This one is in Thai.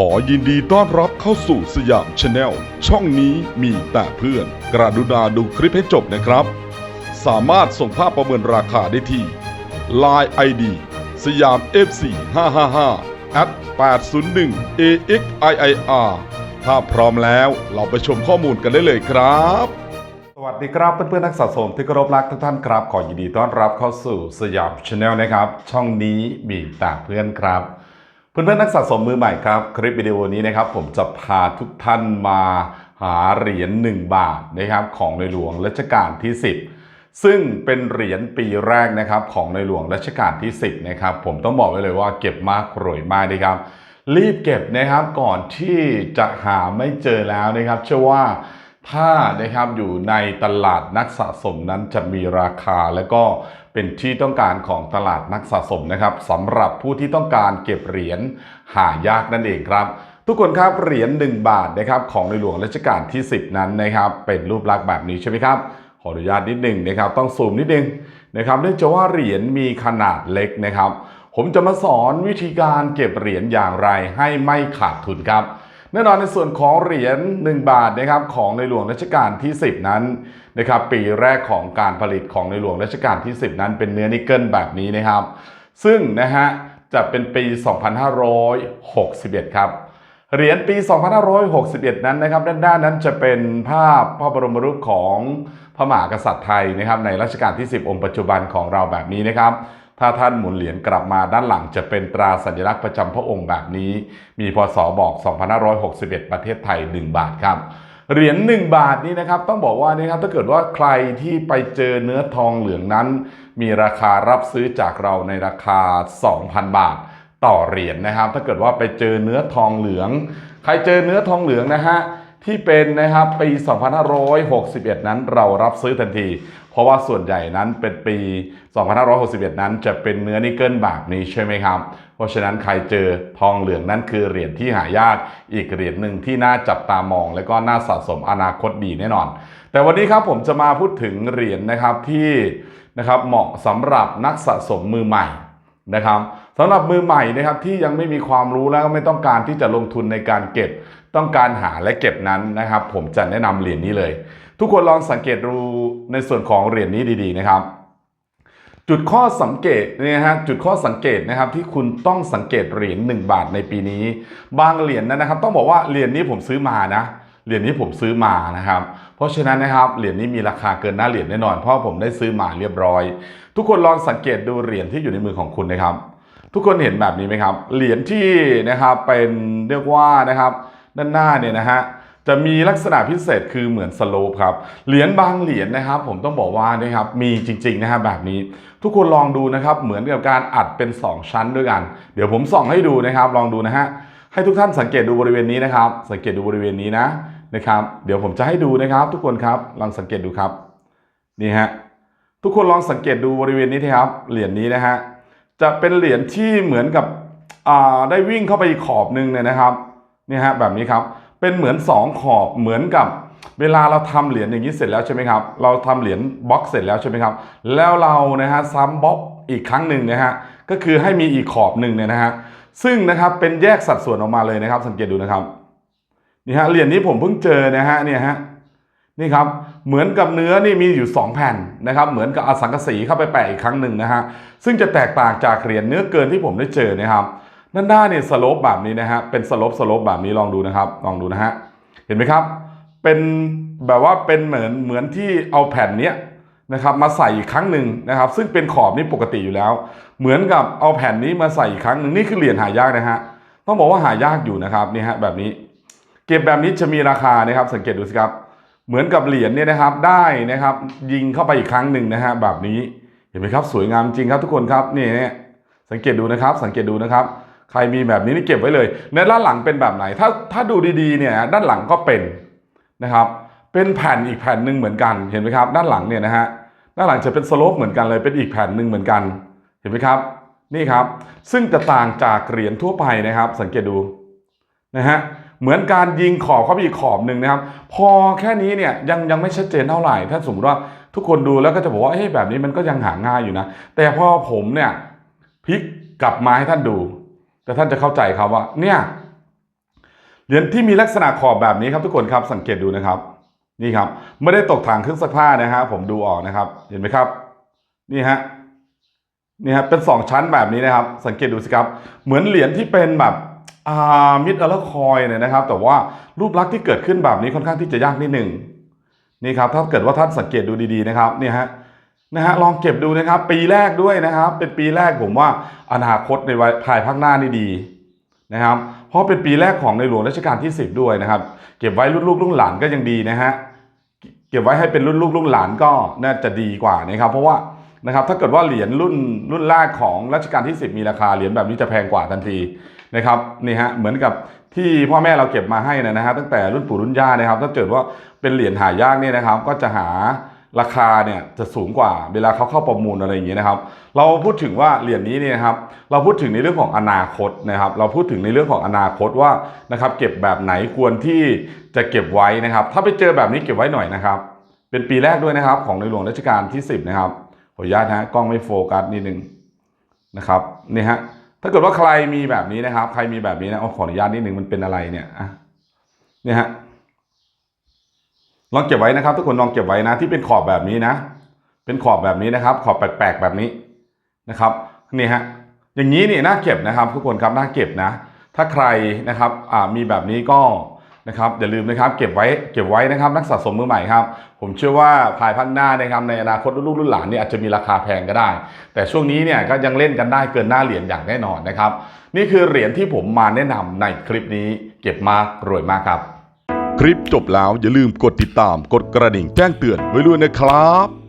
ขอยินดีต้อนรับเข้าสู่สยามชาแนลช่องนี้มีแต่เพื่อน กระดุณาดูคลิปให้จบนะครับ สามารถส่งภาพประเมินราคาได้ที่ Line ID สยาม FC 555 at 801 AXIIR ถ้าพร้อมแล้วเราไปชมข้อมูลกันได้เลยครับ สวัสดีครับเพื่อนๆนักสะสมที่เคารพรักทุกท่านครับ ขอยินดีต้อนรับเข้าสู่สยามชาแนลนะครับ ช่องนี้มีแต่เพื่อนครับ เพื่อนๆนักสะสมมือใหม่ครับ คลิปวิดีโอนี้นะครับผมจะพาทุกท่านมาหาเหรียญ1บาทนะครับของในหลวงรัชกาลที่ 10 ซึ่งเป็นเหรียญปีแรกนะครับของในหลวงรัชกาลที่ 10นะครับผมต้องบอกไว้เลยว่าเก็บมากรวยมากนะครับ รีบเก็บนะครับก่อนที่จะหาไม่เจอแล้วนะครับ เชื่อว่า ถ้านะครับอยู่ในตลาดนักสะสมนั้นจะมีราคาและก็เป็นที่ต้องการของตลาดนักสะสมนะครับสำหรับผู้ที่ต้องการเก็บเหรียญหายากนั่นเองครับ ทุกคนครับเหรียญ1บาทนะครับของในหลวงรัชกาลที่ 10 นั้นนะครับ เป็นรูปลักษณ์แบบนี้ใช่ไหมครับขออนุญาตนิดหนึ่งนะครับ ต้องซูมนิดนึงนะครับเนื่องจากว่าเหรียญมีขนาดเล็กนะครับ ผมจะมาสอนวิธีการเก็บเหรียญอย่างไรให้ไม่ขาดทุนครับ แน่นอนในส่วนของเหรียญ1บาทนะครับของในหลวงรัชกาลที่ 10 นั้นนะครับปีแรกของการผลิตของในหลวงรัชกาลที่ 10 นั้นเป็นเนื้อนิกเกิลแบบนี้นะครับ ซึ่งนะฮะจะเป็นปี 2561 ครับเหรียญปี 2561 นั้นนะครับด้านด้านนั้นจะเป็นภาพพระบรมรูปของพระมหากษัตริย์ไทยนะครับในรัชกาลที่ 10 องค์ปัจจุบันของเราแบบนี้นะครับ ถ้าท่านหมุนเหรียญกลับมาด้านหลังจะเป็นตราสัญลักษณ์ประจำพระองค์แบบนี้ มีพศบอก 2561 ประเทศไทย 1 บาทครับเหรียญ1บาทนี้นะครับต้องบอกว่านี่ครับถ้าเกิดว่าใครที่ไปเจอเนื้อทองเหลืองนั้น มีราคารับซื้อจากเราในราคา 2,000 บาท ต่อเหรียญนะครับ ถ้าเกิดว่าไปเจอเนื้อทองเหลือง ใครเจอเนื้อทองเหลืองนะฮะ ที่เป็นนะครับปี 2561 นั้นเรารับซื้อทันที เพราะว่าส่วนใหญ่นั้นเป็นปี 2561 นั้นจะเป็นเนื้อนิกเกิลแบบนี้ใช่ไหมครับ เพราะฉะนั้นใครเจอทองเหลืองนั่นคือเหรียญที่หายากอีกเหรียญหนึ่งที่น่าจับตามอง และก็น่าสะสมอนาคตดีแน่นอน แต่วันนี้ครับผมจะมาพูดถึงเหรียญนะครับที่นะครับเหมาะสำหรับนักสะสมมือใหม่นะครับสำหรับมือใหม่นะครับที่ยังไม่มีความรู้แล้วก็ไม่ต้องการที่จะลงทุนในการเก็บ ต้องการหาและเก็บนั้นนะครับ ผมจะแนะนำเหรียญนี้เลย ทุกคนลองสังเกตดูในส่วนของเหรียญนี้ดีๆนะครับ จุดข้อสังเกตเนี่ยฮะจุดข้อสังเกตนะครับที่คุณต้องสังเกตเหรียญ1บาทในปีนี้ บางเหรียญนนนะครับ ต้องบอกว่าเหรียญนี้ผมซื้อมานะเหรียญนี้ผมซื้อมานะครับ เพราะฉะนั้นนะครับเหรียญนี้มีราคาเกินหน้าเหรียญแน่นอน เพราะผมได้ซื้อมาเรียบร้อย ทุกคนลองสังเกตดูเหรียญที่อยู่ในมือของคุณนะครับ ทุกคนเห็นแบบนี้ไหมครับ เหรียญที่นะครับเป็นเรียกว่านะครับ ด้านหน้าเนี่ยนะฮะจะมีลักษณะพิเศษคือเหมือนสโลปครับ เหรียญบางเหรียญนะครับ ผมต้องบอกว่านะครับมีจริงๆนะฮะแบบนี้ ทุกคนลองดูนะครับเหมือนกับการอัดเป็น 2 ชั้นด้วยกัน เดี๋ยวผมส่องให้ดูนะครับลองดูนะฮะให้ทุกท่านสังเกตดูบริเวณนี้นะครับ สังเกตดูบริเวณนี้นะนะครับ เดี๋ยวผมจะให้ดูนะครับ ทุกคนครับลองสังเกตดูครับนี่ฮะทุกคนลองสังเกตดูบริเวณนี้นะครับเหรียญนี้นะฮะจะเป็นเหรียญที่เหมือนกับอ่าได้วิ่งเข้าไปขอบหนึ่งเนี่ยนะครับ นี่ฮะแบบนี้ครับเป็นเหมือน 2 ขอบเหมือนกับเวลาเราทำเหรียญอย่างนี้เสร็จแล้วใช่ไหมครับ เราทำเหรียญบล็อกเสร็จแล้วใช่ไหมครับ แล้วเรานะฮะซ้ำบล็อกอีกครั้งหนึ่งนะฮะก็คือให้มีอีกขอบหนึ่งเนี่ยนะฮะซึ่งนะครับเป็นแยกสัดส่วนออกมาเลยนะครับ สังเกตดูนะครับนี่ฮะเหรียญนี้ผมเพิ่งเจอนะฮะเนี่ยฮะนี่ครับเหมือนกับเนื้อนี่มีอยู่ 2 แผ่นนะครับเหมือนกับอสังกะสีเข้าไปแปะอีกครั้งหนึ่งนะฮะซึ่งจะแตกต่างจากเหรียญเนื้อเกินที่ผมได้เจอนะครับ ด้านหน้าเนี่ยสโลปแบบนี้นะฮะเป็นสโลปสโลปแบบนี้ลองดูนะครับลองดูนะฮะเห็นไหมครับ เป็นแบบว่าเป็นเหมือนเหมือนที่เอาแผ่นเนี้ยนะครับมาใส่อีกครั้งหนึ่งนะครับ ซึ่งเป็นขอบนี่ปกติอยู่แล้ว เหมือนกับเอาแผ่นนี้มาใส่อีกครั้งหนึ่งนี่คือเหรียญหายากนะฮะต้องบอกว่าหายากอยู่นะครับนี่ฮะแบบนี้ เก็บแบบนี้จะมีราคานะครับสังเกตดูสิครับ เหมือนกับเหรียญเนี่ยนะครับได้นะครับ ยิงเข้าไปอีกครั้งหนึ่งนะฮะแบบนี้เห็นไหมครับสวยงามจริงครับทุกคนครับนี่เนี่ยสังเกตดูนะครับ สังเกตดูนะครับ ใครมีแบบนี้นี่เก็บไว้เลย ในด้านหลังเป็นแบบไหน ถ้าถ้าดูดีๆเนี่ยด้านหลังก็เป็นนะครับ เป็นแผ่นอีกแผ่นหนึ่งเหมือนกัน เห็นไหมครับ ด้านหลังเนี่ยนะฮะ ด้านหลังจะเป็นสโลปเหมือนกันเลย เป็นอีกแผ่นหนึ่งเหมือนกัน เห็นไหมครับ นี่ครับ ซึ่งจะต่างจากเหรียญทั่วไปนะครับ สังเกตดูนะฮะ เหมือนการยิงขอบเข้าไปอีกขอบหนึ่งนะครับ พอแค่นี้เนี่ยยังยังไม่ชัดเจนเท่าไหร่ ถ้าสมมติว่าทุกคนดูแล้วก็จะบอกว่าเฮ้ยแบบนี้มันก็ยังหาง่ายอยู่นะ แต่พอผมเนี่ยพลิกกลับมาให้ท่านดู แต่ท่านจะเข้าใจครับว่า เนี่ยเหรียญที่มีลักษณะขอบแบบนี้ครับทุกคนครับสังเกตดูนะครับ นี่ครับ ไม่ได้ตกถังเครื่องซักผ้านะฮะผมดูออกนะครับ เห็นไหมครับ นี่ฮะนี่ฮะเป็นสองชั้นแบบนี้นะครับ สังเกตดูสิครับ เหมือนเหรียญที่เป็นแบบอามิดอลคอยเนี่ยนะครับ แต่ว่ารูปลักษณ์ที่เกิดขึ้นแบบนี้ค่อนข้างที่จะยากนิดหนึ่งนี่ครับ ถ้าเกิดว่าท่านสังเกตดูดีๆนะครับ เนี่ยฮะ นะฮะลองเก็บดูนะครับ ปีแรกด้วยนะครับ เป็นปีแรกผมว่าอนาคตในวัยภายภาคหน้านี่ดีนะครับ เพราะเป็นปีแรกของในหลวงรัชกาลที่ 10 ด้วยนะครับ เก็บไว้รุ่นลูกรุ่นหลานก็ยังดีนะฮะเก็บไว้ให้เป็นรุ่นลูกรุ่นหลานก็น่าจะดีกว่านะครับ เพราะว่านะครับถ้าเกิดว่าเหรียญรุ่นรุ่นแรกของรัชกาลที่ 10 มีราคาเหรียญแบบนี้จะแพงกว่าทันทีนะครับนี่ฮะเหมือนกับที่พ่อแม่เราเก็บมาให้นะฮะตั้งแต่รุ่นปู่รุ่นย่านะครับ ถ้าเกิดว่าเป็นเหรียญหายากเนี่ยนะครับ ก็จะหา ราคาเนี่ยจะสูงกว่าเวลาเขาเข้าประมูลอะไรอย่างเงี้ยนะครับ เราพูดถึงว่าเหรียญนี้เนี่ยครับเราพูดถึงในเรื่องของอนาคตนะครับ เราพูดถึงในเรื่องของอนาคตว่านะครับ เก็บแบบไหนควรที่จะเก็บไว้นะครับ ถ้าไปเจอแบบนี้เก็บไว้หน่อยนะครับ เป็นปีแรกด้วยนะครับ ของในหลวงรัชกาลที่ 10 นะครับขออนุญาตนะกล้องไม่โฟกัสนิดนึงนะครับนี่ฮะถ้าเกิดว่าใครมีแบบนี้นะครับ ใครมีแบบนี้นะขออนุญาตนิดนึงมันเป็นอะไรเนี่ยอะนี่ฮะ ลองเก็บไว้นะครับ ทุกคนลองเก็บไว้นะที่เป็นขอบแบบนี้นะ เป็นขอบแบบนี้นะครับ ขอบแปลกๆแบบนี้นะครับนี่ฮะอย่างนี้นี่น่าเก็บนะครับ ทุกคนครับน่าเก็บนะ ถ้าใครนะครับมีแบบนี้ก็นะครับอย่าลืมนะครับเก็บไว้เก็บไว้นะครับ นักสะสมมือใหม่ครับ ผมเชื่อว่าภายภาคหน้านะครับในอนาคตลูกรุ่นหลานเนี่ยอาจจะมีราคาแพงก็ได้ แต่ช่วงนี้เนี่ยก็ยังเล่นกันได้เกินหน้าเหรียญอย่างแน่นอนนะครับ นี่คือเหรียญที่ผมมาแนะนำในคลิปนี้ เก็บมากรวยมากครับ คลิปจบแล้วอย่าลืมกดติดตามกดกระดิ่งแจ้งเตือนไว้ด้วยนะครับ